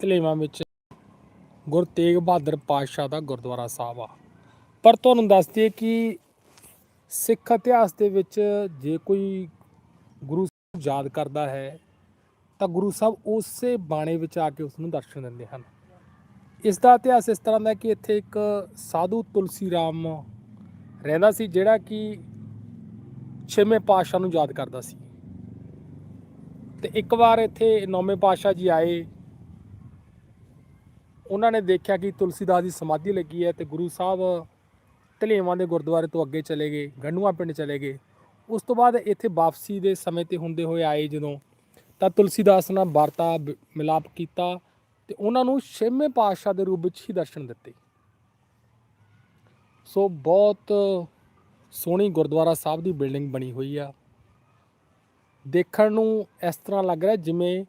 ਧਲੇਵਾਂ ਵਿੱਚ ਗੁਰੂ ਤੇਗ ਬਹਾਦਰ ਪਾਤਸ਼ਾਹ ਦਾ ਗੁਰਦੁਆਰਾ ਸਾਹਿਬ ਆ। ਪਰ ਤੁਹਾਨੂੰ ਦੱਸ ਦਈਏ ਕਿ ਸਿੱਖ ਇਤਿਹਾਸ ਦੇ ਵਿੱਚ ਜੇ ਕੋਈ ਗੁਰੂ ਸਾਹਿਬ ਯਾਦ ਕਰਦਾ ਹੈ, ਤਾਂ ਗੁਰੂ ਸਾਹਿਬ ਉਸੇ ਬਾਣੇ ਵਿੱਚ ਆ ਕੇ ਉਸ ਨੂੰ ਦਰਸ਼ਨ ਦਿੰਦੇ ਹਨ। ਇਸ ਦਾ ਇਤਿਹਾਸ ਇਸ ਤਰ੍ਹਾਂ ਦਾ ਕਿ ਇੱਥੇ ਇੱਕ ਸਾਧੂ ਤੁਲਸੀ ਰਾਮ ਰਹਿੰਦਾ ਸੀ, ਜਿਹੜਾ ਕਿ ਛੇਵੇਂ ਪਾਤਸ਼ਾਹ ਨੂੰ ਯਾਦ ਕਰਦਾ ਸੀ। ਤੇ ਇੱਕ ਵਾਰ ਇੱਥੇ ਨੌਵੇਂ ਪਾਤਸ਼ਾਹ ਜੀ ਆਏ ਉਹਨਾਂ ਨੇ ਦੇਖਿਆ ਕਿ ਤੁਲਸੀਦਾਸ ਦੀ ਸਮਾਧੀ ਲੱਗੀ ਹੈ ਤੇ ਗੁਰੂ ਸਾਹਿਬ ਧਲੇਵਾਂ ਦੇ ਗੁਰਦੁਆਰੇ ਤੋਂ ਅੱਗੇ ਚਲੇ ਗਏ, ਗੰਡੂਆ ਪਿੰਡ ਚਲੇ ਗਏ। ਉਸ ਤੋਂ ਬਾਅਦ ਇੱਥੇ ਵਾਪਸੀ ਦੇ ਸਮੇਂ ਤੇ ਹੁੰਦੇ ਹੋਏ ਆਏ ਜਦੋਂ ਤਾਂ ਤੁਲਸੀਦਾਸ ਨਾਲ ਵਾਰਤਾ ਮਿਲਾਪ ਕੀਤਾ ਤੇ ਉਹਨਾਂ ਨੂੰ ਛੇਵੇਂ ਪਾਤਸ਼ਾਹ ਦੇ ਰੂਪ ਵਿੱਚ ਹੀ ਦਰਸ਼ਨ ਦਿੱਤੇ। ਸੋ ਬਹੁਤ ਸੋਹਣੀ ਗੁਰਦੁਆਰਾ ਸਾਹਿਬ ਦੀ ਬਿਲਡਿੰਗ ਬਣੀ ਹੋਈ ਆ। ਦੇਖਣ ਨੂੰ ਇਸ ਤਰ੍ਹਾਂ ਲੱਗ ਰਿਹਾ ਜਿਵੇਂ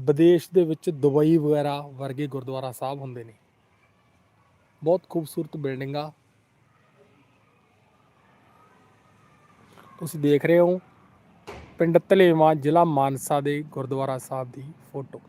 ਵਿਦੇਸ਼ ਦੇ ਵਿੱਚ ਦੁਬਈ ਵਗੈਰਾ ਵਰਗੇ ਗੁਰਦੁਆਰਾ ਸਾਹਿਬ ਹੁੰਦੇ ਨੇ। ਬਹੁਤ ਖੂਬਸੂਰਤ ਬਿਲਡਿੰਗ ਆ। ਤੁਸੀਂ ਦੇਖ ਰਹੇ ਹੋ ਪਿੰਡ ਧਲੇਵਾਂ ਜ਼ਿਲ੍ਹਾ ਮਾਨਸਾ ਦੇ ਗੁਰਦੁਆਰਾ ਸਾਹਿਬ ਦੀ ਫੋਟੋ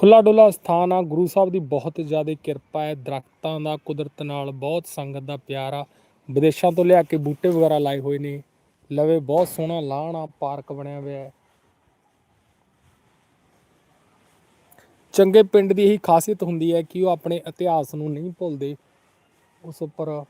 ਖੁੱਲਾ ਡੁੱਲਾ ਸਥਾਨ ਆ। ਗੁਰੂ ਸਾਹਿਬ ਦੀ ਬਹੁਤ ਜ਼ਿਆਦਾ ਕਿਰਪਾ ਹੈ। ਦਰਖਤਾਂ ਦਾ, ਕੁਦਰਤ ਨਾਲ ਬਹੁਤ ਸੰਗਤ ਦਾ ਪਿਆਰ ਆ। ਵਿਦੇਸ਼ਾਂ ਤੋਂ ਲਿਆ ਕੇ ਬੂਟੇ ਵਗੈਰਾ ਲਾਏ ਹੋਏ ਨੇ। ਲਵੇ ਬਹੁਤ ਸੋਹਣਾ ਲਾਹਣਾ ਆ, ਪਾਰਕ ਬਣਿਆ ਹੋਇਆ ਹੈ। ਚੰਗੇ ਪਿੰਡ ਦੀ ਇਹੀ ਖਾਸੀਅਤ ਹੁੰਦੀ ਹੈ ਕਿ ਉਹ ਆਪਣੇ ਇਤਿਹਾਸ ਨੂੰ ਨਹੀਂ ਭੁੱਲਦੇ। ਉਸ ਉੱਪਰ